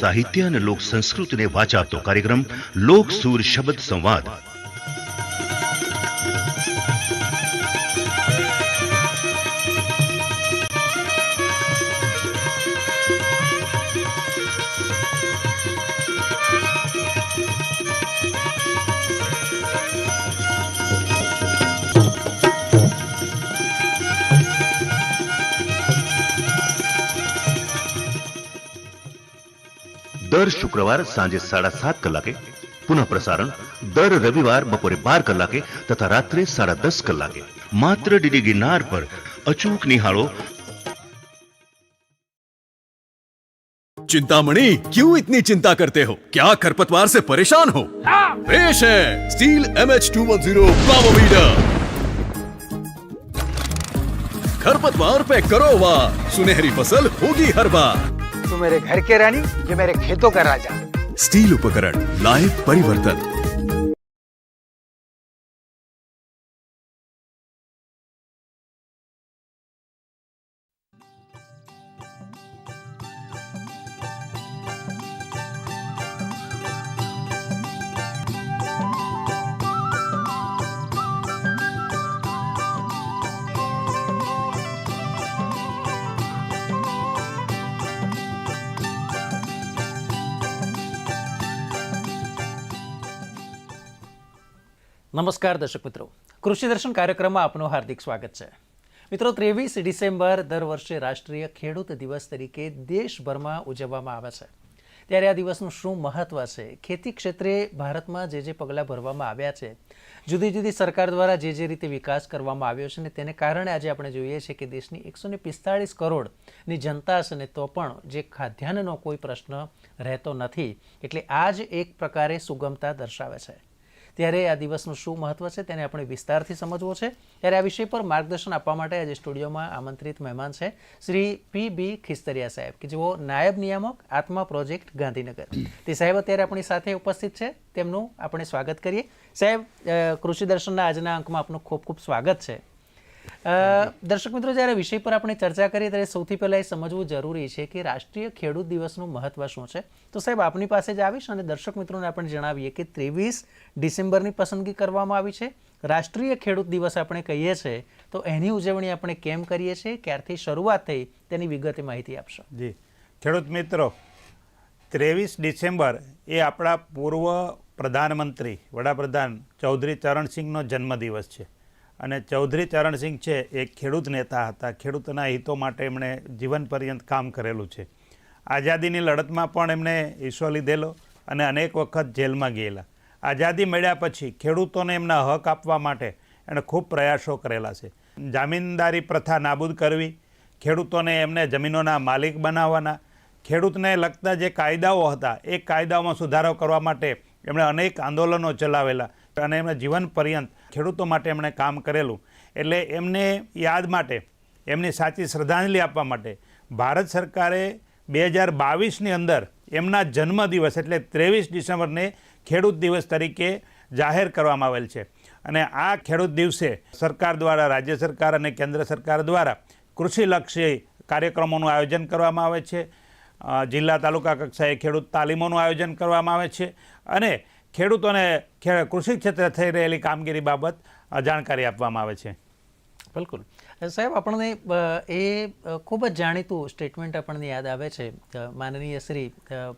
સાહિત્ય અને લોક સંસ્કૃતિને વાચાવતો કાર્યક્રમ લોક સૂર શબ્દ સંવાદ. દર શુક્રવાર સાંજે સાડા સાત કલાકે પુનઃ પ્રસારણ દર રવિવાર બપોરે બાર કલાકે તથા રાત્રે સાડા દસ કલાકે માત્ર ડીડી ગિરનાર પર અચૂક નિહાળો चिंतामणि क्यों इतनी चिंता करते हो क्या खरपतवार से परेशान हो पेश है steel M H two one zero power खरपतवार पे करो वार सुनहरी फसल होगी हर बार तू मेरे घर के रानी ये मेरे खेतों का राजा स्टील उपकरण लाए परिवर्तन નમસ્કાર દર્શક મિત્રો. કૃષિ દર્શન કાર્યક્રમમાં આપનું હાર્દિક સ્વાગત છે. મિત્રો, ત્રેવીસ ડિસેમ્બર દર વર્ષે રાષ્ટ્રીય ખેડૂત દિવસ તરીકે દેશભરમાં ઉજવવામાં આવે છે. ત્યારે આ દિવસનું શું મહત્વ છે? ખેતી ક્ષેત્રે ભારતમાં જે જે પગલાં ભરવામાં આવ્યા છે, જુદી જુદી સરકાર દ્વારા જે જે રીતે વિકાસ કરવામાં આવ્યો છે ને તેને કારણે આજે આપણે જોઈએ છીએ કે દેશની એકસો ને પિસ્તાળીસ કરોડની જનતા છે ને તો પણ જે ખાદ્યાન્નનો કોઈ પ્રશ્ન રહેતો નથી. એટલે આ જ એક પ્રકારે સુગમતા દર્શાવે છે. ત્યારે આ દિવસનું શું મહત્વ છે તેને આપણે વિસ્તારથી સમજવો છે. ત્યારે આ વિષય પર માર્ગદર્શન આપવા માટે આજે સ્ટુડિયોમાં આમંત્રિત મહેમાન છે શ્રી પી બી ખિસ્તરિયા સાહેબ, કે જેઓ નાયબ નિયામક આત્મા પ્રોજેક્ટ ગાંધીનગર. તે સાહેબ અત્યારે આપણી સાથે ઉપસ્થિત છે. તેમનું આપણે સ્વાગત કરીએ. સાહેબ કૃષિ દર્શનના આજના અંકમાં આપનું ખૂબ ખૂબ સ્વાગત છે. દર્શક મિત્રો, જ્યારે વિષય પર આપણે ચર્ચા કરીએ, ત્યારે સૌથી પહેલાં એ સમજવું જરૂરી છે કે રાષ્ટ્રીય ખેડૂત દિવસનું મહત્વ શું છે. તો સાહેબ, આપની પાસે જ આવીશ અને દર્શક મિત્રોને આપણે જણાવીએ કે ત્રેવીસ ડિસેમ્બરની પસંદગી કરવામાં આવી છે. રાષ્ટ્રીય ખેડૂત દિવસ આપણે કહીએ છીએ તો એની ઉજવણી આપણે કેમ કરીએ છીએ, ક્યારથી શરૂઆત થઈ, તેની વિગતે માહિતી આપશો. જી. ખેડૂત મિત્રો, ત્રેવીસ ડિસેમ્બર એ આપણા પૂર્વ પ્રધાનમંત્રી, વડાપ્રધાન ચૌધરી ચરણસિંહનો જન્મદિવસ છે. અને ચૌધરી ચરણસિંહ છે, એ ખેડૂત નેતા હતા. ખેડૂતોના હિતો માટે એમણે જીવન પર્યંત કામ કરેલું છે. આઝાદીની લડતમાં પણ એમણે હિસ્સો લીધેલો અને અનેક વખત જેલમાં ગયેલા. આઝાદી મળ્યા પછી ખેડૂતોને એમના હક આપવા માટે એણે ખૂબ પ્રયાસો કરેલા છે. જામીનદારી પ્રથા નાબૂદ કરવી, ખેડૂતોને એમને જમીનોના માલિક બનાવવાના, ખેડૂતને લગતા જે કાયદાઓ હતા, એ કાયદાઓમાં સુધારો કરવા માટે એમણે અનેક આંદોલનો ચલાવેલા. અને એમના જીવન પર્યંત ખેડૂતો માટે એમણે કામ કરેલું. એટલે એમને યાદ માટે, એમની સાચી શ્રદ્ધાંજલિ આપવા માટે ભારત સરકારે બે હજાર બાવીસની અંદર એમના જન્મદિવસ એટલે ત્રેવીસ ડિસેમ્બરને ખેડૂત દિવસ તરીકે જાહેર કરવામાં આવેલ છે. અને આ ખેડૂત દિવસે સરકાર દ્વારા, રાજ્ય સરકાર અને કેન્દ્ર સરકાર દ્વારા કૃષિલક્ષી કાર્યક્રમોનું આયોજન કરવામાં આવે છે. જિલ્લા તાલુકા કક્ષાએ ખેડૂત તાલીમોનું આયોજન કરવામાં આવે છે. અને ખેડૂતોને કૃષિ ક્ષેત્રે થઈ રહેલી કામગીરી બાબત જાણકારી આપવામાં આવે છે. બિલકુલ. સાહેબ આપણને એ ખૂબ જ જાણીતું સ્ટેટમેન્ટ આપણને યાદ આવે છે. માનનીય શ્રી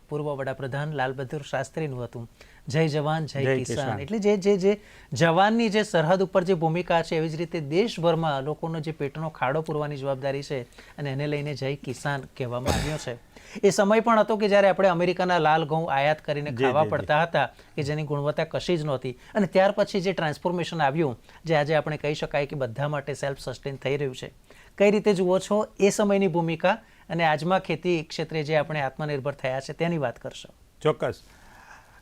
પૂર્વ વડાપ્રધાન લાલ બહાદુર શાસ્ત્રીનું હતું. જય જવાન જય કિસાન. એટલે જે જે જે જવાનની જે સરહદ ઉપર જે ભૂમિકા છે એવી જ રીતે દેશભરમાં લોકોનો જે પેટનો ખાડો પૂરવાની જવાબદારી છે અને એને લઈને જય કિસાન કહેવામાં આવ્યો છે. એ સમય પણ હતો કે જ્યારે આપણે અમેરિકાના લાલ ઘઉં આયાત કરીને ખાવા. પડતા હતા કે જેની ગુણવત્તા કશી જ નહોતી. અને ત્યાર પછી જે ટ્રાન્સફોર્મેશન આવ્યું જે આજે આપણે કહી શકાય કે બધા માટે સેલ્ફ સસ્ટેન થઈ રહ્યું છે. કઈ રીતે જુઓ છો એ સમયની ભૂમિકા અને આજમાં ખેતી ક્ષેત્રે જે આપણે આત્મનિર્ભર થયા છે તેની વાત કરશો. ચોક્કસ.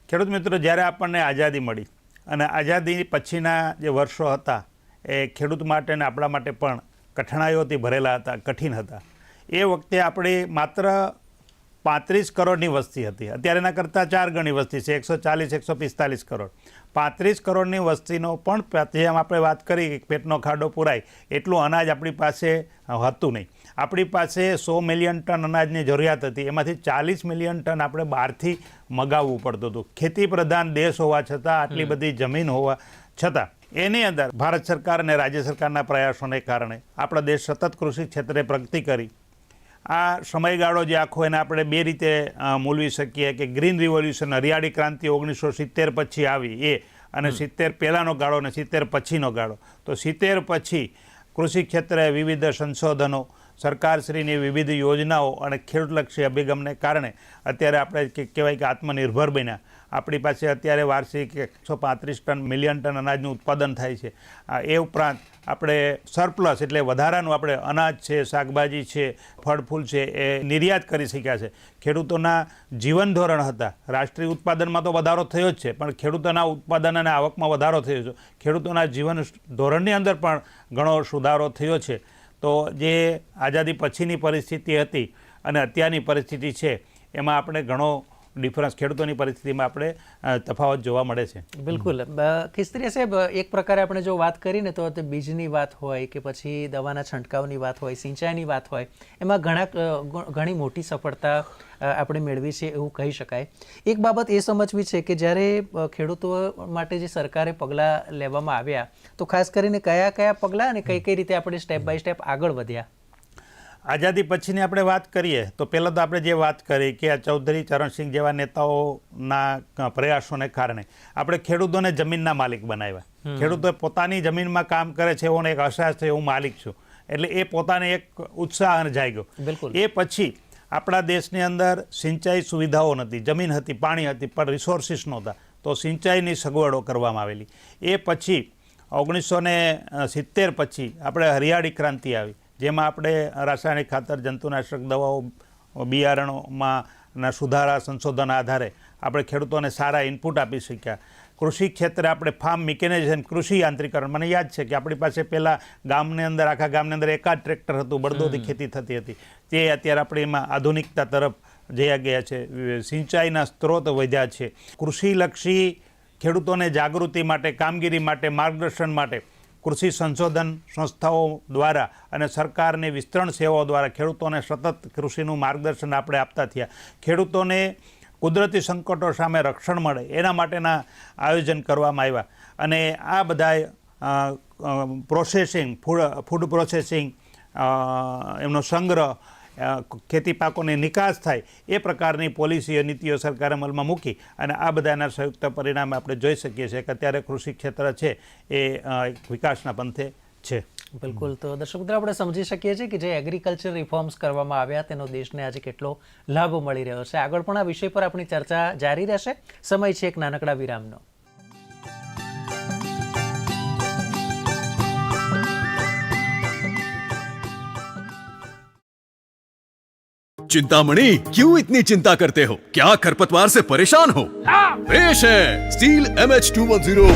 ખેડૂત મિત્રો જ્યારે આપણને આઝાદી મળી અને આઝાદી પછીના જે વર્ષો હતા એ ખેડૂત માટે અને આપણા માટે પણ કઠણાઈઓથી ભરેલા હતા કઠિન હતા. એ વખતે આપણે માત્ર પાંત્રીસ કરોડની વસ્તી હતી. અત્યારે એના કરતાં ચાર ગણી વસ્તી છે. એકસો ચાલીસ એકસો પિસ્તાલીસ કરોડ. પાંત્રીસ કરોડની વસ્તીનો પણ જેમ આપણે વાત કરી કે પેટનો ખાડો પુરાય એટલું અનાજ આપણી પાસે હતું નહીં. આપણી પાસે સો મિલિયન ટન અનાજની જરૂરિયાત હતી. એમાંથી ચાલીસ મિલિયન ટન આપણે બહારથી મગાવવું પડતું હતું. ખેતી પ્રધાન દેશ હોવા છતાં આટલી બધી જમીન હોવા છતાં એની અંદર ભારત સરકાર અને રાજ્ય સરકારના પ્રયાસોને કારણે આપણા દેશ સતત કૃષિ ક્ષેત્રે પ્રગતિ કરી. આ સમયગાળો જે આખો એને આપણે બે રીતે મૂલવી શકીએ કે ગ્રીન રિવોલ્યુશન હરિયાળી ક્રાંતિ ઓગણીસો સિત્તેર પછી આવી એ. અને સિત્તેર પહેલાંનો ગાળો અને સિત્તેર પછીનો ગાળો. તો સિત્તેર પછી કૃષિ ક્ષેત્રે વિવિધ સંશોધનો સરકારશ્રીની વિવિધ યોજનાઓ અને ખેડૂતલક્ષી અભિગમને કારણે અત્યારે આપણે કહેવાય કે આત્મનિર્ભર બન્યા. આપણી પાસે અત્યારે વાર્ષિક એકસો પાંત્રીસ ટન, મિલિયન ટન અનાજનું ઉત્પાદન થાય છે. એ ઉપરાંત આપણે સરપ્લસ એટલે વધારાનું આપણે અનાજ છે, શાકભાજી છે ફળ ફૂલ છે એ નિર્યાત કરી શક્યા છે. ખેડૂતોના જીવન ધોરણ હતા. રાષ્ટ્રીય ઉત્પાદનમાં તો વધારો થયો જ છે, પણ ખેડૂતોના ઉત્પાદન અને આવકમાં વધારો થયો છે. ખેડૂતોના જીવન ધોરણની અંદર પણ ઘણો સુધારો થયો છે. તો જે આઝાદી પછીની પરિસ્થિતિ હતી અને અત્યારની પરિસ્થિતિ છે, એમાં આપણે ઘણો ડિફરન્સ ખેડૂતોની પરિસ્થિતિમાં આપણે તફાવત જોવા મળે છે. બિલકુલ. ખિસ્ત્રીયા સાહેબ એક પ્રકારે આપણે જો વાત કરીને તો તે બીજની વાત હોય કે પછી દવાના છંટકાવની વાત હોય સિંચાઈની વાત હોય એમાં ઘણા ઘણી મોટી સફળતા આપણે મેળવી છે એવું કહી શકાય. એક બાબત એ સમજવી છે કે જ્યારે ખેડૂતો માટે જે સરકારે પગલાં લેવામાં આવ્યા તો ખાસ કરીને કયા કયા પગલાં અને કઈ કઈ રીતે આપણે સ્ટેપ બાય સ્ટેપ આગળ વધ્યા? આઝાદી પછીની આપણે વાત કરીએ તો પહેલાં તો આપણે જે વાત કરી કે આ ચૌધરી ચરણસિંહ જેવા નેતાઓના પ્રયાસોને કારણે આપણે ખેડૂતોને જમીનના માલિક બનાવ્યા. ખેડૂતો પોતાની જમીનમાં કામ કરે છે એવો એક અહેસાસ થયો હું માલિક છું. એટલે એ પોતાને એક ઉત્સાહ અને જાગ્યો બિલકુલ. એ પછી આપણા દેશની અંદર સિંચાઈ સુવિધાઓ નથી જમીન હતી પાણી હતી પણ રિસોર્સિસ નહોતા તો સિંચાઈની સગવડો કરવામાં આવેલી. એ પછી ઓગણીસો ને સિત્તેર પછી આપણે હરિયાળી ક્રાંતિ આવી. જેમાં આપણે રાસાયણિક ખાતર જંતુનાશક દવાઓ બિયારણોમાં ના સુધારા સંશોધન આધારે આપણે ખેડૂતોને સારા ઇનપુટ આપી શક્યા. કૃષિ ક્ષેત્રે આપણે ફાર્મ મિકેનાઇઝેશન કૃષિ યાંત્રિકરણ. મને યાદ છે કે આપણી પાસે પહેલાં ગામની અંદર આખા ગામની અંદર એકાદ ટ્રેક્ટર હતું બળદોથી ખેતી થતી હતી. તે અત્યારે આપણે એમાં આધુનિકતા તરફ જયા ગયા છે. સિંચાઈના સ્ત્રોત વધ્યા છે. કૃષિલક્ષી ખેડૂતોને જાગૃતિ માટે કામગીરી માટે માર્ગદર્શન માટે કૃષિ સંશોધન સંસ્થાઓ દ્વારા અને સરકારની વિસ્તરણ સેવાઓ દ્વારા ખેડૂતોને સતત કૃષિનું માર્ગદર્શન આપણે આપતા થયા. ખેડૂતોને કુદરતી સંકટો સામે રક્ષણ મળે, એના માટેના આયોજન કરવામાં આવ્યા. અને આ બધા પ્રોસેસિંગ ફૂડ ફૂડ પ્રોસેસિંગ એમનો સંગ્રહ ખેતી પાકોને નિકાસ થાય એ પ્રકારની પોલિસીઓ નીતિઓ સરકારે અમલમાં મૂકી અને આ બધાના સંયુક્ત પરિણામે આપણે જોઈ શકીએ છીએ કે અત્યારે કૃષિ ક્ષેત્ર છે એ વિકાસના પંથે છે. બિલકુલ. તો દર્શક મિત્રો, આપણે સમજી શકીએ છીએ કે જે એગ્રીકલ્ચર રિફોર્મ્સ કરવામાં આવ્યા તેનો દેશને આજે કેટલો લાભ મળી રહ્યો છે. આગળ પણ આ વિષય પર આપણી ચર્ચા જારી રહેશે. સમય છે એક નાનકડા વિરામનો. चिंतामणि क्यों इतनी चिंता करते हो? क्या खरपतवार से परेशान हो? पेश है steel M H two one zero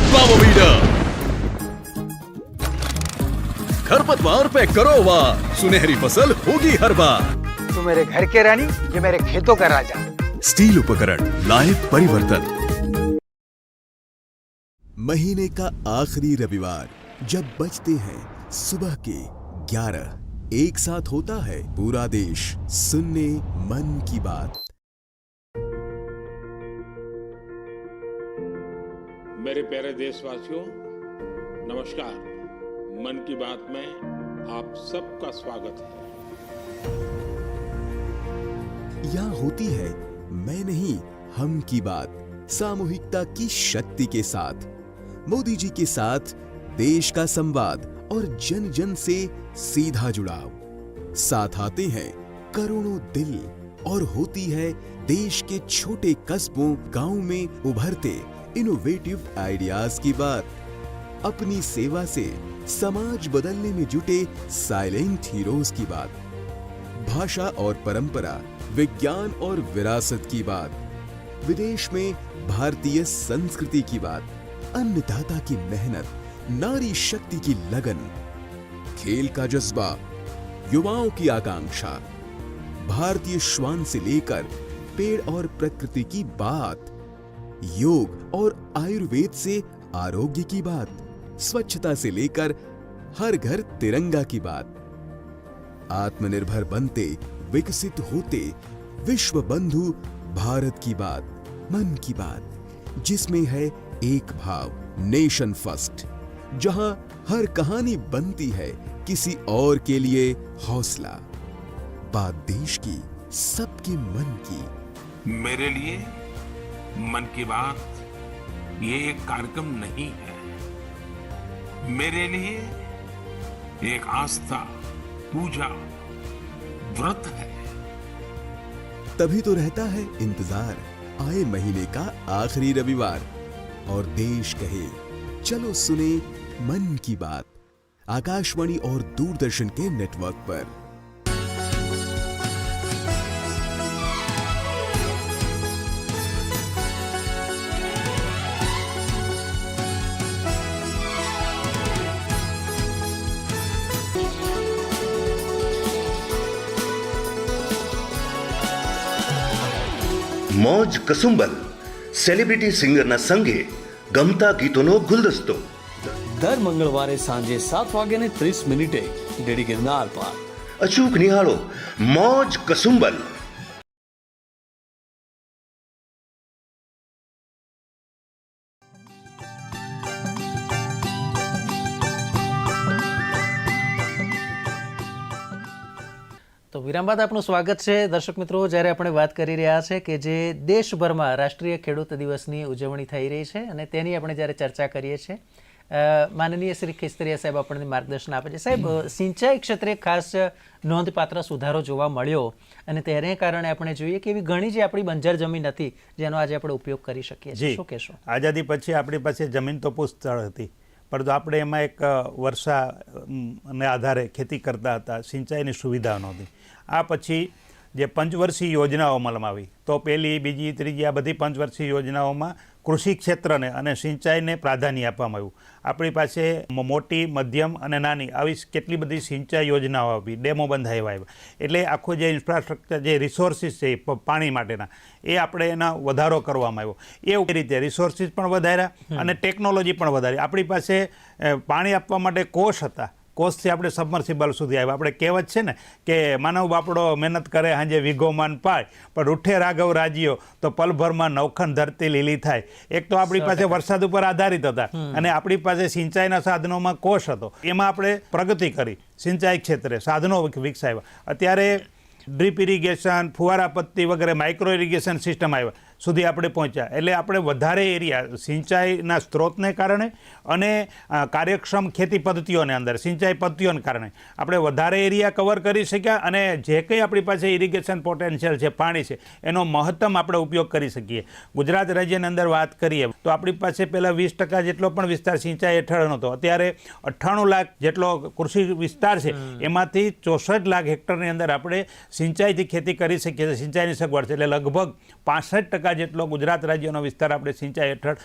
खरपतवार पे करो वार सुनहरी फ़सल होगी हर बार। तू मेरे घर के रानी ये मेरे खेतों का राजा। स्टील उपकरण लाए परिवर्तन। महीने का आखिरी रविवार जब बजते हैं सुबह के 11 एक साथ होता है पूरा देश। सुनने मन की बात। मेरे प्यारे देशवासियों नमस्कार। मन की बात में आप सबका स्वागत है। यहाँ होती है मैं नहीं हम की बात। सामूहिकता की शक्ति के साथ। मोदी जी के साथ देश का संवाद। और जन जन से सीधा जुड़ाव। साथ आते हैं करोड़ों दिल और होती है देश के छोटे कस्बों गाँव में उभरते इनोवेटिव आइडियाज़ की बात। अपनी सेवा से समाज बदलने में जुटे साइलेंट हीरोज की बात। भाषा और परंपरा, विज्ञान और विरासत की बात। विदेश में भारतीय संस्कृति की बात। अन्नदाता की मेहनत नारी शक्ति की लगन, खेल का जज्बा, युवाओं की आकांक्षा, भारतीय श्वान से लेकर पेड़ और प्रकृति की बात, योग और आयुर्वेद से आरोग्य की बात, स्वच्छता से लेकर हर घर तिरंगा की बात। आत्मनिर्भर बनते, विकसित होते विश्व बंधु भारत की बात, मन की बात, जिसमें है एक भाव, नेशन फ़र्स्ट। जहाँ हर कहानी बनती है किसी और के लिए हौसला। बात देश की सबके मन की। मेरे लिए मन की बात ये एक कार्यक्रम नहीं है। मेरे लिए एक आस्था पूजा व्रत है। तभी तो रहता है इंतज़ार आए महीने का आखिरी रविवार। और देश कहे चलो सुने मन की बात आकाशवाणी और दूरदर्शन के नेटवर्क पर મોજ કસુંબલ સેલિબ્રિટી સિંગરના સંગે ગમતા ગીતોનો ગુલદસ્તો દર મંગળવારે સાંજે સાત વાગ્યાને ત્રીસ મિનિટે ડેડી ગિરનાર પર. અચૂક નિહાળો. મોજ કસુંબલ. તો વિરામ બાદ આપનું સ્વાગત છે. દર્શક મિત્રો જ્યારે આપણે વાત કરી રહ્યા છે કે જે દેશભરમાં રાષ્ટ્રીય ખેડૂત દિવસની ઉજવણી થઈ રહી છે અને તેની આપણે જ્યારે ચર્ચા કરીએ છીએ માનનીય શ્રી ખેસ્તરિયા સાહેબ આપણને માર્ગદર્શન આપે છે. સાહેબ સિંચાઈ ક્ષેત્રે ખાસ નોંધપાત્ર સુધારો જોવા મળ્યો અને તેને કારણે આપણે જોઈએ કે એવી ઘણી જે આપણી બંજર જમીન હતી જેનો આજે આપણે ઉપયોગ કરી શકીએ છીએ. શું કહેશો? આઝાદી પછી આપણી પાસે જમીન તો પુષ્કળ હતી પરંતુ આપણે એમાં એક વર્ષાને આધારે ખેતી કરતા હતા સિંચાઈની સુવિધા નહોતી. આ પછી જે પંચવર્ષીય યોજનાઓ અમલમાં આવી તો પહેલી બીજી ત્રીજી આ બધી પંચવર્ષીય યોજનાઓમાં કૃષિ ક્ષેત્રને અને સિંચાઈને પ્રાધાન્ય આપવામાં આવ્યું. આપણી પાસે મોટી મધ્યમ અને નાની આવી કેટલી બધી સિંચાઈ યોજનાઓ આવી ડેમો બંધાવ્યા આવ્યા. એટલે આખું જે ઇન્ફ્રાસ્ટ્રક્ચર જે રિસોર્સિસ છે પાણી માટેના એ આપણે એના વધારો કરવામાં આવ્યો. એ રીતે રિસોર્સિસ પણ વધાર્યા અને ટેકનોલોજી પણ વધારી. આપણી પાસે પાણી આપવા માટે કોષ હતા. કોષથી આપણે સબમર્સિબલ સુધી આવ્યા. આપણે કહેવત છે ને કે માનવ બાપડો મહેનત કરે હાંજે વિગોમાન પાય. પણ રૂઠે રાઘવ રાજીઓ તો પલભરમાં નવખન ધરતી લીલી થાય. એક તો આપણી પાસે વરસાદ ઉપર આધારિત હતા અને આપણી પાસે સિંચાઈના સાધનોમાં કોષ હતો. એમાં આપણે પ્રગતિ કરી. સિંચાઈ ક્ષેત્રે સાધનો વિક- વિકસાવ્યા. અત્યારે ડ્રીપ ઇરિગેશન ફુવારા પત્તી વગેરે માઇક્રો ઇરિગેશન સિસ્ટમ આવ્યા. સુધી આપણે પહોંચ્યા. એટલે આપણે વધારે એરિયા સિંચાઈના સ્ત્રોતને કારણે અને કાર્યક્ષમ ખેતી પદ્ધતિઓને અંદર સિંચાઈ પદ્ધતિઓને કારણે આપણે વધારે એરિયા કવર કરી શક્યા અને જે કંઈ આપણી પાસે ઇરિગેશન પોટેન્શિયલ છે પાણી છે એનો મહત્તમ આપણે ઉપયોગ કરી શકીએ. ગુજરાત રાજ્યની અંદર વાત કરીએ તો આપણી પાસે પહેલાં વીસ ટકા જેટલો પણ વિસ્તાર સિંચાઈ હેઠળ નહોતો. અત્યારે અઠ્ઠાણું લાખ જેટલો કૃષિ વિસ્તાર છે એમાંથી ચોસઠ લાખ હેક્ટરની અંદર આપણે સિંચાઈથી ખેતી કરી શકીએ છીએ સિંચાઈની સગવડ છે. એટલે લગભગ પાસઠ ટકા જેટલો ગુજરાત રાજ્યનો વિસ્તાર આપણે સિંચાઈ હેઠળ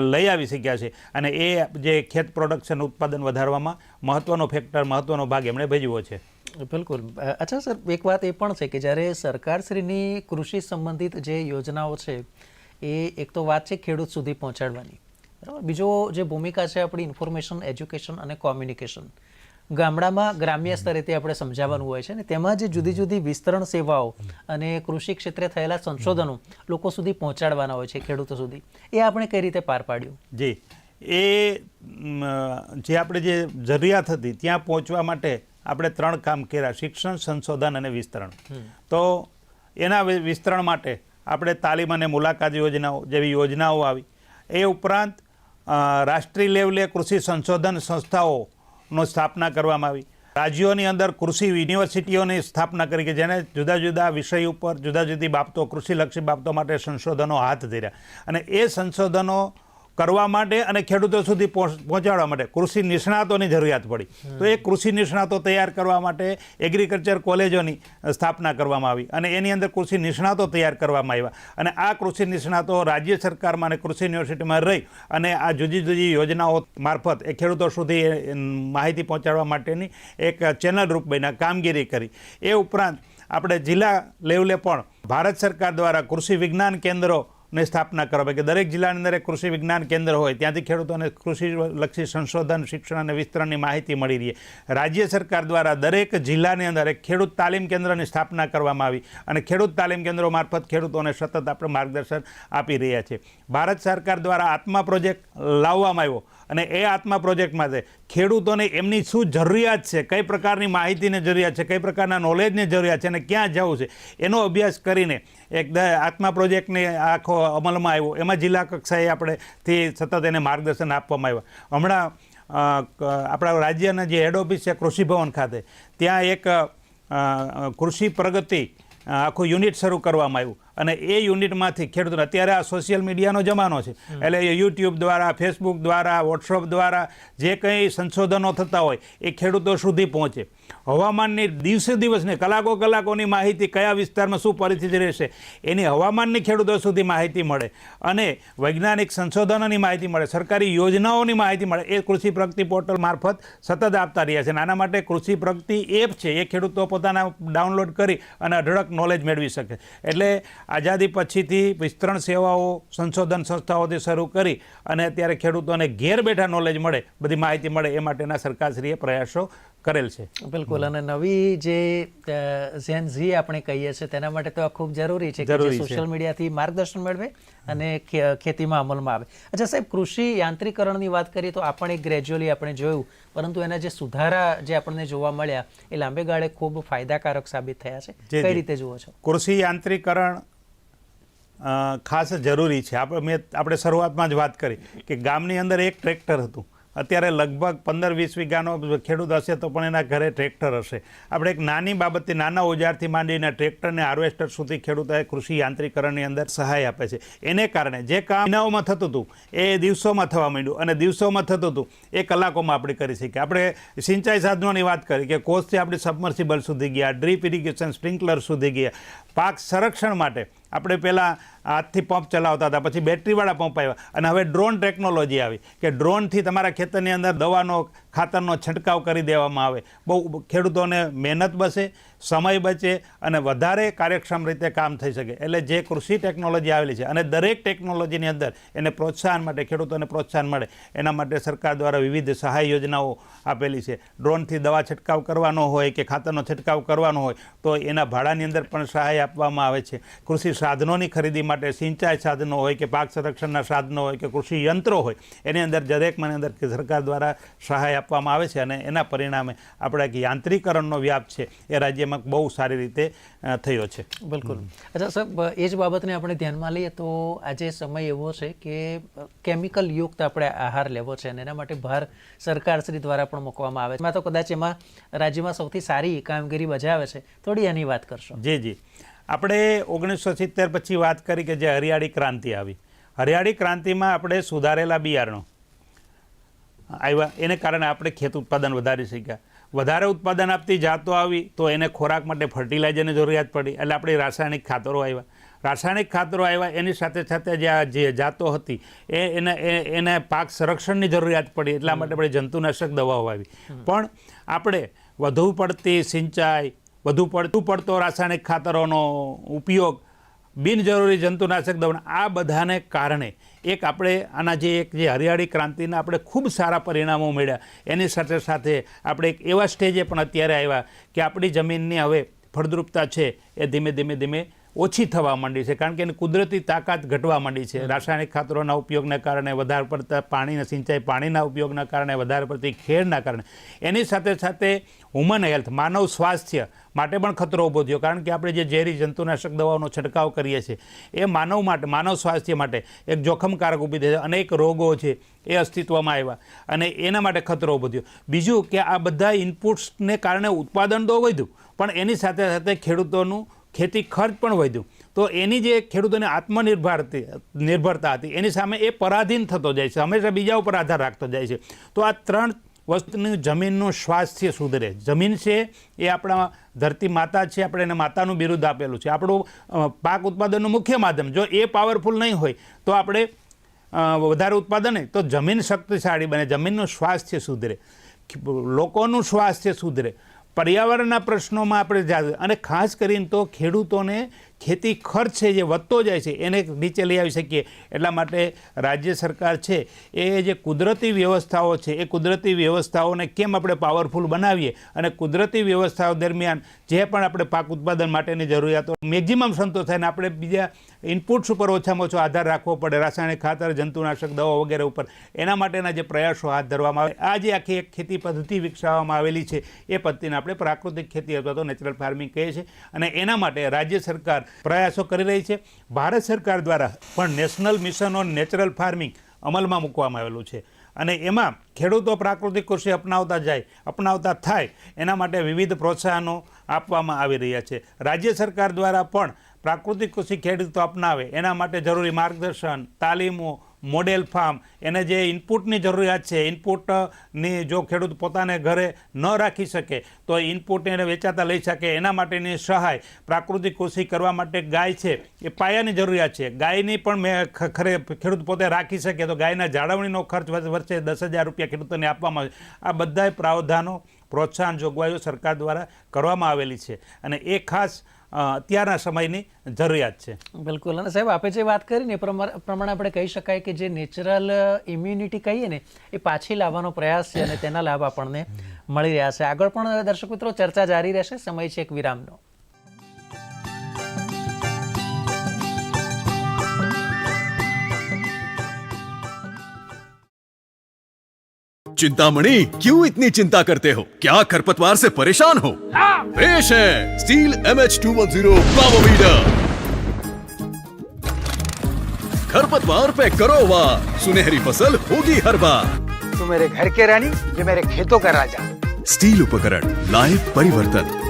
લઈ આવી શક્યા છે. અને એ જે ખેત પ્રોડક્શન ઉત્પાદન વધારવામાં મહત્ત્વનો ફેક્ટર મહત્ત્વનો ભાગ એમણે ભજવ્યો છે. બિલકુલ. અચ્છા સર, એક વાત એ પણ છે કે જ્યારે સરકારશ્રીની કૃષિ સંબંધિત જે યોજનાઓ છે, એ એક તો વાત છે ખેડૂત સુધી પહોંચાડવાની. બરાબર? બીજો જે ભૂમિકા છે આપણી ઇન્ફોર્મેશન એજ્યુકેશન અને કોમ્યુનિકેશન ગામડામાં ગ્રામ્ય સ્તરે તે આપણે સમજાવવાનું હોય છે ને તેમાં જે જુદી જુદી વિસ્તરણ સેવાઓ અને કૃષિ ક્ષેત્રે થયેલા સંશોધનો લોકો સુધી પહોંચાડવાના હોય છે ખેડૂતો સુધી. એ આપણે કઈ રીતે પાર પાડ્યું? જી. એ જે આપણે જે જરૂરિયાત હતી ત્યાં પહોંચવા માટે આપણે ત્રણ કામ કર્યા શિક્ષણ સંશોધન અને વિસ્તરણ. તો એના વિસ્તરણ માટે આપણે તાલીમ અને મુલાકાત યોજનાઓ જેવી યોજનાઓ આવી. એ ઉપરાંત રાષ્ટ્રીય લેવલે કૃષિ સંશોધન સંસ્થાઓનો સ્થાપના કરવામાં આવી. રાજ્યોની અંદર કૃષિ યુનિવર્સિટીઓની સ્થાપના કરી કે જેને જુદા જુદા વિષય ઉપર જુદા જુદી બાબતો, કૃષિલક્ષી બાબતો માટે સંશોધનો હાથ ધર્યા. અને એ સંશોધનો કરવા માટે અને ખેડૂતો સુધી પહોંચાડવા માટે કૃષિ નિષ્ણાતોની જરૂરિયાત પડી. તો એ કૃષિ નિષ્ણાતો તૈયાર કરવા માટે એગ્રીકલ્ચર કોલેજોની સ્થાપના કરવામાં આવી અને એની અંદર કૃષિ નિષ્ણાતો તૈયાર કરવામાં આવ્યા. અને આ કૃષિ નિષ્ણાતો રાજ્ય સરકારમાં અને કૃષિ યુનિવર્સિટીમાં રહી અને આ જુદી જુદી યોજનાઓ મારફત એ ખેડૂતો સુધી માહિતી પહોંચાડવા માટેની એક ચેનલ રૂપ બન્યા, કામગીરી કરી. એ ઉપરાંત આપણે જિલ્લા લેવલે પણ ભારત સરકાર દ્વારા કૃષિ વિજ્ઞાન કેન્દ્રો ની સ્થાપના કરવા કે દરેક જિલ્લાની અંદર એક કૃષિ વિજ્ઞાન કેન્દ્ર હોય, ત્યાંથી ખેડૂતોને કૃષિલક્ષી સંશોધન, શિક્ષણ અને વિસ્તરણની માહિતી મળી રહી. રાજ્ય સરકાર દ્વારા દરેક જિલ્લાની અંદર એક ખેડૂત તાલીમ કેન્દ્રની સ્થાપના કરવામાં આવી અને ખેડૂત તાલીમ કેન્દ્રો મારફત ખેડૂતોને સતત આપણે માર્ગદર્શન આપી રહ્યા છે ભારત સરકાર દ્વારા આત્મા પ્રોજેક્ટ લાવવામાં આવ્યો. અને એ આત્મા પ્રોજેક્ટ માટે ખેડૂતોને એમની શું જરૂરિયાત છે? કઈ પ્રકારની માહિતીની જરૂરિયાત છે? કઈ પ્રકારના નોલેજની જરૂરિયાત છે? અને ક્યાં જવું છે? એનો અભ્યાસ કરીને એક આત્મા પ્રોજેક્ટને આખો અમલમાં આવ્યો. એમાં જિલ્લા કક્ષાએ આપણે થી સતત એને માર્ગદર્શન આપવામાં આવ્યું. હમણાં આપણા રાજ્યના જે હેડ ઓફિસ છે કૃષિ ભવન ખાતે, ત્યાં એક કૃષિ પ્રગતિ આખું યુનિટ શરૂ કરવામાં આવ્યું. અને એ યુનિટમાંથી ખેડૂતોને. અત્યારે આ સોશિયલ મીડિયાનો જમાનો છે. એટલે એ યુટ્યુબ દ્વારા ફેસબુક દ્વારા વોટ્સઅપ દ્વારા જે કંઈ સંશોધનો થતા હોય એ ખેડૂતો સુધી પહોંચે. હવામાનની દિવસે દિવસની કલાકો કલાકોની માહિતી કયા વિસ્તારમાં શું પરિસ્થિતિ રહેશે એની હવામાનની ખેડૂતો સુધી માહિતી મળે. અને વૈજ્ઞાનિક સંશોધનોની માહિતી મળે સરકારી યોજનાઓની માહિતી મળે. એ કૃષિ પ્રગતિ પોર્ટલ મારફત સતત આપતા રહ્યા છે. અને આના માટે કૃષિ પ્રગતિ એપ છે. એ ખેડૂતો પોતાના ડાઉનલોડ કરી અને અઢળક નોલેજ મેળવી શકે. એટલે આઝાદી પછીથી વિસ્તરણ સેવાઓ સંશોધન સંસ્થાઓથી શરૂ કરી અને અત્યારે ખેડૂતોને ઘેર બેઠા નોલેજ મળે બધી માહિતી મળે એ માટેના સરકારશ્રીએ પ્રયાસો કરેલ છે. બિલકુલ અને નવી જે ઝેન ઝી આપણે કહીએ છીએ તેના માટે તો આ ખૂબ જરૂરી છે કે સોશિયલ મીડિયાથી માર્ગદર્શન મેળવે અને ખેતીમાં અમલમાં આવે. અચ્છા સાહેબ કૃષિ યાંત્રિકરણની વાત કરીએ તો આપણે એક ગ્રેજ્યુઅલી આપણે જોયું પરંતુ એના જે સુધારા જે આપણને જોવા મળ્યા એ લાંબે ગાળે ખૂબ ફાયદાકારક સાબિત થયા છે. કઈ રીતે જુઓ છો? કૃષિ યાંત્રિકરણ ખાસ જરૂરી છે. આપણે મેં આપણે શરૂઆતમાં જ વાત કરી કે ગામની અંદર એક ટ્રેક્ટર હતું. અત્યારે લગભગ પંદર વીસ વીઘાનો ખેડૂત હશે તો પણ એના ઘરે ટ્રેક્ટર હશે. આપણે એક નાની બાબતથી નાના ઓજારથી માંડીને ટ્રેક્ટરને હાર્વેસ્ટર સુધી ખેડૂતોએ કૃષિ યાંત્રિકરણની અંદર સહાય આપે છે. એને કારણે જે કામ મહિનાઓમાં થતું હતું, એ દિવસોમાં થવા માંડ્યું અને દિવસોમાં થતું હતું, એ કલાકોમાં આપણે કરી શકીએ આપણે સિંચાઈ સાધનોની વાત કરી કે કોષથી આપણે સબમર્સિબલ સુધી ગયા ડ્રીપ ઇરિગેશન સ્પ્રિંકલર સુધી ગયા, પાક સંરક્ષણ માટે આપણે પહેલાં હાથથી પંપ ચલાવતા હતા, પછી બેટરીવાળા પંપ આવ્યા. અને હવે ડ્રોન ટેકનોલોજી આવી, કે ડ્રોનથી તમારા ખેતરની અંદર દવાનો ખાતરનો છંટકાવ કરી દેવામાં આવે. બહુ ખેડૂતોને મહેનત બચે સમય બચે અને વધારે કાર્યક્ષમ રીતે કામ થઈ શકે. એટલે જે કૃષિ ટેકનોલોજી આવેલી છે અને દરેક ટેકનોલોજીની અંદર એને પ્રોત્સાહન માટે, ખેડૂતોને પ્રોત્સાહન મળે. એના માટે સરકાર દ્વારા વિવિધ સહાય યોજનાઓ આપેલી છે. ડ્રોનથી દવા છંટકાવ કરવાનો હોય કે ખાતરનો છંટકાવ કરવાનો હોય, તો એના ભાડાની અંદર પણ સહાય આપવામાં આવે છે. કૃષિ સાધનોની ખરીદી માટે સિંચાઈ સાધનો હોય કે પાક સંરક્ષણના સાધનો હોય કે કૃષિ યંત્રો હોય, એની અંદર દરેકમાં અંદર સરકાર દ્વારા સહાય આપવામાં આવે છે અને એના પરિણામે આપણે એક યાંત્રિકરણનો વ્યાપ છે એ રાજ્યમાં બહુ સારી રીતે થયો છે. બિલકુલ. અચ્છા સાહેબ એ જ બાબતને આપણે ધ્યાનમાં લઈએ તો આજે સમય એવો છે કે કેમિકલ યુક્ત આપણે આહાર લેવો છે અને એના માટે ભાર સરકારશ્રી દ્વારા પણ મૂકવામાં આવે છે. એમાં તો કદાચ એમાં રાજ્યમાં સૌથી સારી કામગીરી બજાવે છે. થોડી એની વાત કરશો. જી જી. આપણે ઓગણીસો સિત્તેર પછી વાત કરી કે જે હરિયાળી ક્રાંતિ આવી. હરિયાળી ક્રાંતિમાં આપણે સુધારેલા બિયારણો. આવ્યા. એને કારણે આપણે ખેત ઉત્પાદન વધારી શક્યા. વધારે ઉત્પાદન આપતી જાતો આવી તો એને ખોરાક માટે ફર્ટિલાઇઝરની જરૂરિયાત પડી. એટલે આપણે રાસાયણિક ખાતરો આવ્યા. રાસાયણિક ખાતરો આવ્યા એની સાથે સાથે જે આ જે જાતો હતી એ એને એ- એને પાક સંરક્ષણની જરૂરિયાત પડી. એટલા માટે આપણે જંતુનાશક દવાઓ આવી. પણ આપણે વધુ પડતી સિંચાઈ વધુ પડતું પડતો રાસાયણિક ખાતરોનો ઉપયોગ બિનજરૂરી જંતુનાશક દવાના આ બધાને કારણે એક આપણે આના જે એક જે હરિયાળી ક્રાંતિના આપણે ખૂબ સારા પરિણામો મળ્યા. એની સાથે સાથે આપણે એક એવા સ્ટેજે પણ અત્યારે આવ્યા કે આપણી જમીનની હવે ફળદ્રુપતા છે એ ધીમે ધીમે ધીમે ઓછી થવા માંડી છે કારણ કે એની કુદરતી તાકાત ઘટવા માંડી છે. રાસાયણિક ખાતરોના ઉપયોગના કારણે વધારે પડતા પાણીના સિંચાઈ પાણીના ઉપયોગના કારણે વધારે પડતી ખેડના કારણે. એની સાથે સાથે હ્યુમન હેલ્થ માનવ સ્વાસ્થ્ય માટે પણ ખતરો ઊભો થયો કારણ કે આપણે જે ઝેરી જંતુનાશક દવાઓનો છંટકાવ કરીએ છીએ એ માનવ માટે માનવ સ્વાસ્થ્ય માટે એક જોખમકારક ઊભી છે. અનેક રોગો છે એ અસ્તિત્વમાં આવ્યા અને એના માટે ખતરો ઊભો થયો. બીજું કે આ બધા ઇનપુટ્સને કારણે ઉત્પાદન તો વધ્યું પણ એની સાથે સાથે ખેડૂતોનું ખેતી ખર્ચ પણ વધ્યું. તો એની જે ખેડૂતોની આત્મનિર્ભર નિર્ભરતા હતી, એની સામે એ પરાધીન થતો જાય છે, હંમેશા બીજા ઉપર આધાર રાખતો જાય છે. તો આ ત્રણ વસ્તુનું જમીનનું સ્વાસ્થ્ય સુધરે. જમીન છે, એ આપણા ધરતી માતા છે, આપણે એને માતાનું બિરુદ આપેલું છે. આપણું પાક ઉત્પાદનનું મુખ્ય માધ્યમ, જો એ પાવરફુલ નહીં હોય, તો આપણે વધારે ઉત્પાદન તો જમીન શક્તિશાળી બને, જમીનનું સ્વાસ્થ્ય સુધરે. લોકોનું સ્વાસ્થ્ય સુધરે. પર્યાવરણના પ્રશ્નોમાં આપણે અને ખાસ કરીને તો ખેડૂતોને ખેતી ખર્ચ છે, જે વધતો જાય છે, એને નીચે લઈ આવી શકીએ. એટલા માટે રાજ્ય સરકાર છે, એ જે કુદરતી વ્યવસ્થાઓ છે, એ કુદરતી વ્યવસ્થાઓને કેમ આપણે પાવરફુલ બનાવીએ? અને કુદરતી વ્યવસ્થાઓ દરમિયાન જે પણ આપણે પાક ઉત્પાદન માટેની જરૂરિયાતો મેક્ઝિમમ સંતોષ થાય ને આપણે બીજા ઇનપુટ્સ ઉપર ઓછામાં ઓછો આધાર રાખવો પડે, રાસાયણિક ખાતર, જંતુનાશક, દવાઓ વગેરે ઉપર. એના માટેના જે પ્રયાસો હાથ ધરવામાં આવે, આ જે આખી એક ખેતી પદ્ધતિ વિકસાવવામાં આવેલી છે, એ પદ્ધતિને આપણે પ્રાકૃતિક ખેતી અથવા તો નેચરલ ફાર્મિંગ કહીએ છીએ અને એના માટે રાજ્ય સરકાર પ્રયાસો કરી રહી છે. ભારત સરકાર દ્વારા પણ national mission on natural farming અમલમાં મૂકવામાં આવેલું છે. અને એમાં ખેડૂતો પ્રાકૃતિક કૃષિ અપનાવતા જાય, અપનાવતા થાય, એના માટે વિવિધ પ્રોત્સાહનો આપવામાં આવી રહ્યા છે. રાજ્ય સરકાર દ્વારા પણ પ્રાકૃતિક કૃષિ ખેડૂતો અપનાવે, એના માટે જરૂરી માર્ગદર્શન, તાલીમો મોડેલ ફાર્મ. એને જે ઇનપુટની જરૂરિયાત છે, ઇનપુટની જો ખેડૂત પોતાને ઘરે ન રાખી શકે, તો ઇનપુટ એને વેચાતા લઈ શકે. એના માટેની સહાય પ્રાકૃતિક કૃષિ કરવા માટે ગાય છે, એ પાયાની જરૂરિયાત છે. ગાયની પણ મેં ખરે ખેડૂત પોતે રાખી શકે તો ગાયના જાળવણીનો ખર્ચ વર્ષ- દસ હજાર રૂપિયા ખેડૂતોને આપવામાં આવે. આ બધાય પ્રાવધાનો પ્રોત્સાહન જોગવાઈઓ સરકાર દ્વારા કરવામાં આવેલી છે. અને એ ખાસ અત્યારના સમયની જરૂરિયાત છે. બિલકુલ. અને સાહેબ, આપે જે વાત કરી ને પ્રમાણે આપણે કહી શકાય કે જે નેચરલ ઇમ્યુનિટી કહીએ ને, એ પાછી લાવવાનો પ્રયાસ છે અને તેના લાભ આપણને મળી રહ્યા છે. આગળ પણ દર્શક મિત્રો ચર્ચા જારી રહેશે. સમય છે એક વિરામનો. चिंतामणि क्यों इतनी चिंता करते हो? क्या खरपतवार से परेशान हो? पेश है steel M H two one zero खरपतवार पे करो वार। सुनहरी फ़सल होगी हर बार। तू मेरे घर के रानी ये मेरे खेतों का राजा। स्टील उपकरण लाइफ परिवर्तन।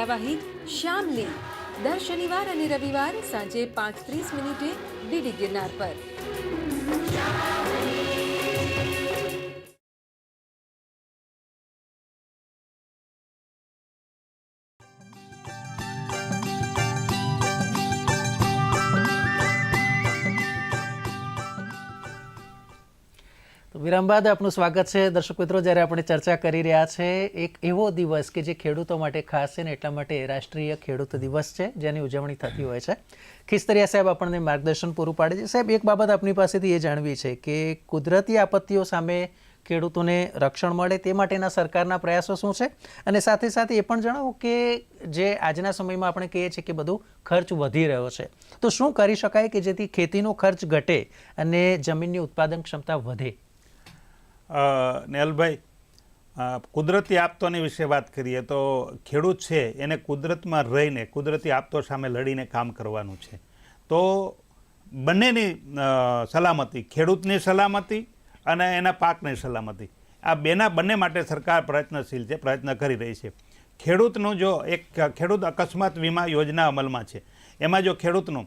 ધારાવાહિક શ્યામલી. દર શનિવાર અને રવિવાર સાંજે પાંચ ત્રીસ મિનિટે ડીડી ગિરનાર પર. વિરામ બાદ આપનું સ્વાગત છે. દર્શક મિત્રો, જ્યારે આપણે ચર્ચા કરી રહ્યા છે, એક એવો દિવસ કે જે ખેડૂતો માટે ખાસ છે ને એટલા માટે રાષ્ટ્રીય ખેડૂત દિવસ છે, જેની ઉજવણી થતી હોય છે. ખિસ્તરિયા સાહેબ આપણને માર્ગદર્શન પૂરું પાડે છે. સાહેબ, એક બાબત આપની પાસેથી એ જાણવી છે કે કુદરતી આપત્તિઓ સામે ખેડૂતોને રક્ષણ મળે તે માટેના સરકારના પ્રયાસો શું છે? અને સાથે સાથે એ પણ જણાવો કે જે આજના સમયમાં આપણે કહીએ છીએ કે બધું ખર્ચ વધી રહ્યો છે. તો શું કરી શકાય કે જેથી ખેતીનો ખર્ચ ઘટે અને જમીનની ઉત્પાદન ક્ષમતા વધે? અ, નેહલભાઈ કુદરતી આપતોની વિશે વાત કરીએ તો ખેડૂત છે એને કુદરતમાં રહીને કુદરતી આપતો સામે લડીને કામ કરવાનું છે. તો બંનેની સલામતી ખેડૂતની સલામતી અને એના પાકની સલામતી. આ બેના બંને માટે સરકાર પ્રયત્નશીલ છે પ્રયત્ન કરી રહી છે. ખેડૂતનું જો એક ખેડૂત અકસ્માત વીમા યોજના અમલમાં છે એમાં જો ખેડૂતનું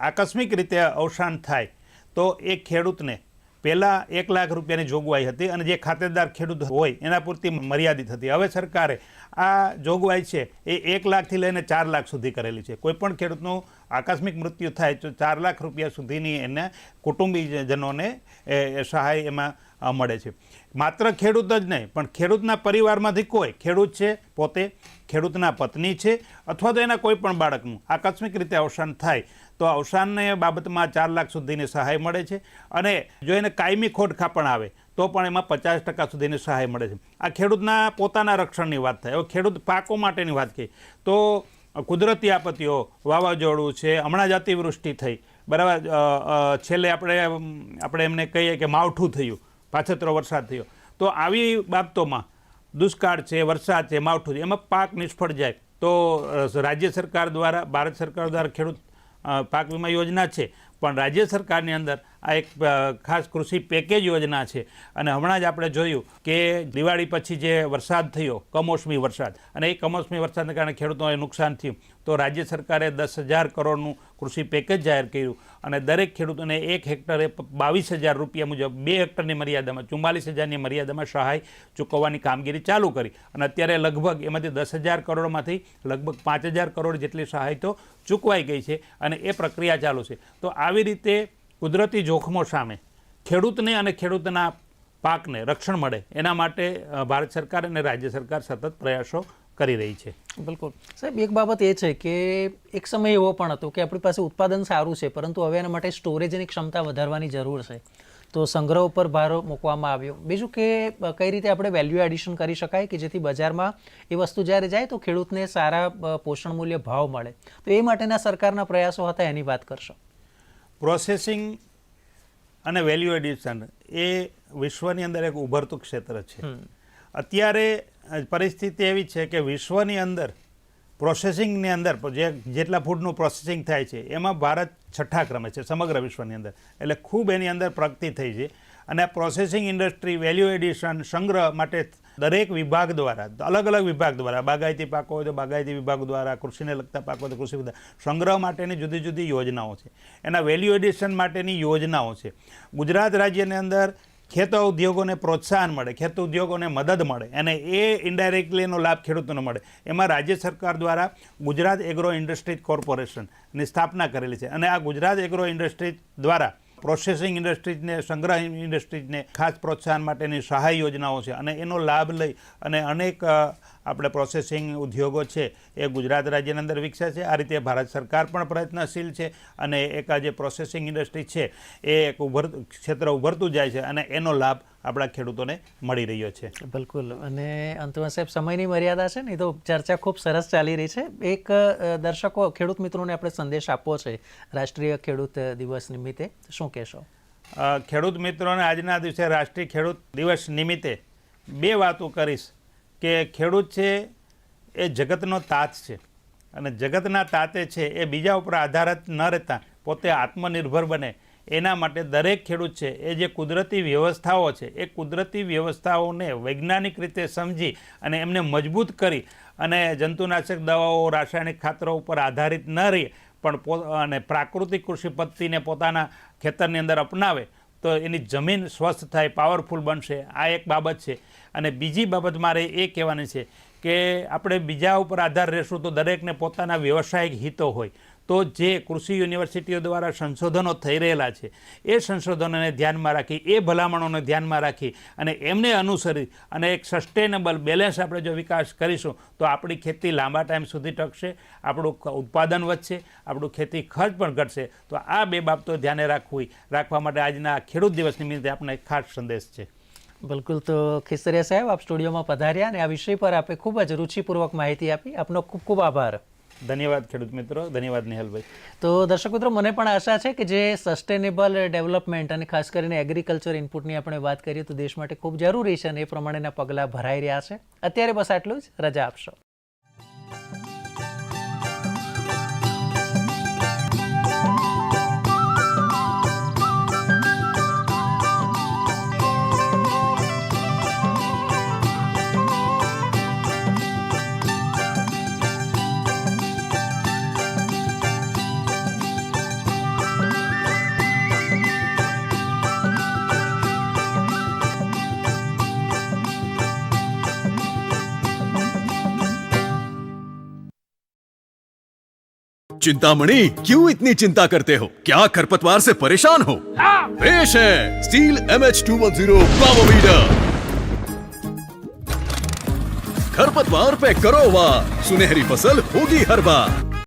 આકસ્મિક રીતે અવસાન થાય તો એ ખેડૂતને પહેલાં એક લાખ રૂપિયાની જોગવાઈ હતી અને જે ખાતેદાર ખેડૂત હોય એના પૂરતી મર્યાદિત હતી. હવે સરકારે આ જોગવાઈ છે એ એક લાખથી લઈને ચાર લાખ સુધી કરેલી છે. કોઈપણ ખેડૂતનું આકસ્મિક મૃત્યુ થાય તો ચાર લાખ રૂપિયા સુધીની એને કુટુંબીજનોને એ સહાય એમાં મળે છે. માત્ર ખેડૂત જ નહીં, પણ ખેડૂતના પરિવારમાંથી કોઈ ખેડૂત છે, પોતે ખેડૂતના પત્ની છે અથવા તો એના કોઈ પણ બાળકનું આકસ્મિક રીતે અવસાન થાય તો અવસાનને બાબતમાં ચાર લાખ સુધીની સહાય મળે છે અને જો એને કાયમી ખોટ પણ આવે, તો પણ એમાં પચાસ ટકા સુધીની સહાય મળે છે. આ ખેડૂતના પોતાના રક્ષણની વાત થાય, હવે ખેડૂત પાકો માટેની વાત કહી તો કુદરતી આપત્તિઓ, વાવાઝોડું છે, હમણાં જ અતિવૃષ્ટિ થઈ. બરાબર? છેલ્લે આપણે આપણે એમને કહીએ કે માવઠું થયું, પાછતરો વરસાદ થયો. તો આવી બાબતોમાં દુષ્કાળ છે, વરસાદ છે, માવઠું છે, એમાં પાક નિષ્ફળ જાય, તો રાજ્ય સરકાર દ્વારા, ભારત સરકાર દ્વારા ખેડૂત પાક વીમા યોજના છે. પણ રાજ્ય સરકારની અંદર આ એક ખાસ કૃષિ પેકેજ યોજના છે. અને હમણાં જ આપણે જોયું કે દિવાળી પછી જે વરસાદ થયો, કમોસમી વરસાદ, અને એ કમોસમી વરસાદને કારણે ખેડૂતોને નુકસાન થયું. તો રાજ્ય સરકારે દસ હજાર કરોડનું કૃષિ પેકેજ જાહેર કર્યું અને દરેક ખેડૂતોને એક હેક્ટરે બાવીસ હજાર રૂપિયા મુજબ બે હેક્ટરની મર્યાદામાં, ચુમ્માલીસ હજારની મર્યાદામાં સહાય ચૂકવવાની કામગીરી ચાલુ કરી. અને અત્યારે લગભગ એમાંથી દસ હજાર કરોડમાંથી લગભગ પાંચ હજાર કરોડ જેટલી સહાય તો ચૂકવાઈ ગઈ છે અને એ પ્રક્રિયા ચાલુ છે. તો આવી રીતે કુદરતી જોખમો સામે ખેડૂતને અને ખેડૂતના પાકને રક્ષણ મળે, એના માટે ભારત સરકાર અને રાજ્ય સરકાર સતત પ્રયાસો કરી રહી છે. બિલકુલ. સાહેબ, એક બાબત એ છે કે એક સમય એવો પણ હતો કે આપણી પાસે ઉત્પાદન સારું છે, પરંતુ હવે એના માટે સ્ટોરેજની ક્ષમતા વધારવાની જરૂર છે. તો સંગ્રહ ઉપર ભાર મૂકવામાં આવ્યો. બીજું કે કઈ રીતે આપણે વેલ્યુ એડિશન કરી શકાય કે જેથી બજારમાં એ વસ્તુ જ્યારે જાય તો ખેડૂતને સારા પોષણ મૂલ્ય ભાવ મળે. તો એ માટેના સરકારના પ્રયાસો હતા, એની વાત કરશો. પ્રોસેસિંગ અને વેલ્યુ એડિશન એ વિશ્વની અંદર એક ઉભરતું ક્ષેત્ર છે. અત્યારે પરિસ્થિતિ એવી છે કે વિશ્વની અંદર પ્રોસેસિંગની અંદર જે જેટલા ફૂડનું પ્રોસેસિંગ થાય છે એમાં ભારત છઠ્ઠા ક્રમે છે સમગ્ર વિશ્વની અંદર. એટલે ખૂબ એની અંદર પ્રગતિ થઈ છે. અને આ પ્રોસેસિંગ ઇન્ડસ્ટ્રી વેલ્યુ એડિશન સંગ્રહ માટે દરેક વિભાગ દ્વારા, અલગ અલગ વિભાગ દ્વારા, બાગાયતી પાકો હોય તો બાગાયતી વિભાગ દ્વારા, કૃષિને લગતા પાકો હોય તો કૃષિ સંગ્રહ માટેની જુદી જુદી યોજનાઓ છે. એના વેલ્યુ એડિશન માટેની યોજનાઓ છે. ગુજરાત રાજ્યની અંદર ખેતો ઉદ્યોગોને પ્રોત્સાહન મળે, ખેત ઉદ્યોગોને મદદ મળે, અને એ ઇન્ડાયરેક્ટલી એનો લાભ ખેડૂતોને મળે. એમાં રાજ્ય સરકાર દ્વારા ગુજરાત એગ્રો ઇન્ડસ્ટ્રીઝ કોર્પોરેશનની સ્થાપના કરેલી છે. અને આ ગુજરાત એગ્રો ઇન્ડસ્ટ્રીઝ દ્વારા પ્રોસેસિંગ ઇન્ડસ્ટ્રીઝને સંગ્રહ ઇન્ડસ્ટ્રીઝને ખાસ પ્રોત્સાહન માટેની સહાય યોજનાઓ છે. અને એનો લાભ લઈ અને અનેક આપણે પ્રોસેસિંગ ઉદ્યોગો છે એ ગુજરાત રાજ્યની અંદર વિકસે છે. આ રીતે ભારત સરકાર પણ પ્રયત્નશીલ છે અને એક આ જે પ્રોસેસિંગ ઇન્ડસ્ટ્રી છે એ એક ઉભર ક્ષેત્ર ઉભરતું જાય છે અને એનો લાભ આપણા ખેડૂતોને મળી રહ્યો છે. બિલકુલ. અને અંતમાં સાહેબ સમયની મર્યાદા છે ને તો ચર્ચા ખૂબ સરસ ચાલી રહી છે. એક દર્શકો ખેડૂત મિત્રોને આપણે સંદેશ આપવો છે રાષ્ટ્રીય ખેડૂત દિવસ નિમિત્તે. શું કહેશો? ખેડૂત મિત્રોને આજના દિવસે રાષ્ટ્રીય ખેડૂત દિવસ નિમિત્તે બે વાતો કરીશ. કે ખેડૂત છે એ જગતનો તાત છે. અને જગતના તાતે છે એ બીજા ઉપર આધારિત ન રહેતા, પોતે આત્મનિર્ભર બને. એના માટે દરેક ખેડૂત છે એ જે કુદરતી વ્યવસ્થાઓ છે, એ કુદરતી વ્યવસ્થાઓને વૈજ્ઞાનિક રીતે સમજી અને એમને મજબૂત કરી અને જંતુનાશક દવાઓ, રાસાયણિક ખાતરો ઉપર આધારિત ન રહી, પણ અને પ્રાકૃતિક કૃષિ પદ્ધતિને પોતાના ખેતરની અંદર અપનાવે તો એની જમીન સ્વસ્થ થાય પાવરફુલ બનશે. આ એક બાબત છે. અને બીજી બાબત મારે એ કહેવાની છે કે આપણે બીજા ઉપર આધાર રહેશું તો દરેકને પોતાના વ્યવસાયિક હિતો હોય. તો જે કૃષિ યુનિવર્સિટીઓ દ્વારા સંશોધનો થઈ રહેલા છે, એ સંશોધનોને ધ્યાનમાં રાખી, એ ભલામણોને ધ્યાનમાં રાખી અને એમને અનુસરી અને એક સસ્ટેનેબલ બેલેન્સ આપણે જો વિકાસ કરીશું, તો આપણી ખેતી લાંબા ટાઈમ સુધી ટકશે, આપણું ઉત્પાદન વધશે, આપણું ખેતી ખર્ચ પણ ઘટશે. તો આ બે બાબતો ધ્યાને રાખવી, રાખવા માટે આજના ખેડૂત દિવસ નિમિત્તે આપણે એક ખાસ સંદેશ છે. બિલકુલ. તો ખિસરિયા સાહેબ, આપ સ્ટુડિયોમાં પધાર્યા અને આ વિષય પર આપે ખૂબ જ રૂચિપૂર્વક માહિતી આપી. આપનો ખૂબ ખૂબ આભાર. ધન્યવાદ, ખેડૂત મિત્રો. ધન્યવાદ, નિહલભાઈ. તો દર્શક મિત્રો, મને પણ આશા છે કે જે સસ્ટેનેબલ ડેવલપમેન્ટ અને ખાસ કરીને એગ્રીકલ્ચર ઇનપુટની આપણે વાત કરીએ તો દેશ માટે ખૂબ જરૂરી છે અને એ પ્રમાણેના પગલાં ભરાઈ રહ્યા છે. અત્યારે બસ આટલું જ. રજા આપશો. चिंतामणि क्यों इतनी चिंता करते हो? क्या खरपतवार से परेशान हो? पेश है steel M H two one zero खरपतवार पे करो वाह सुनहरी फ़सल होगी हर बार।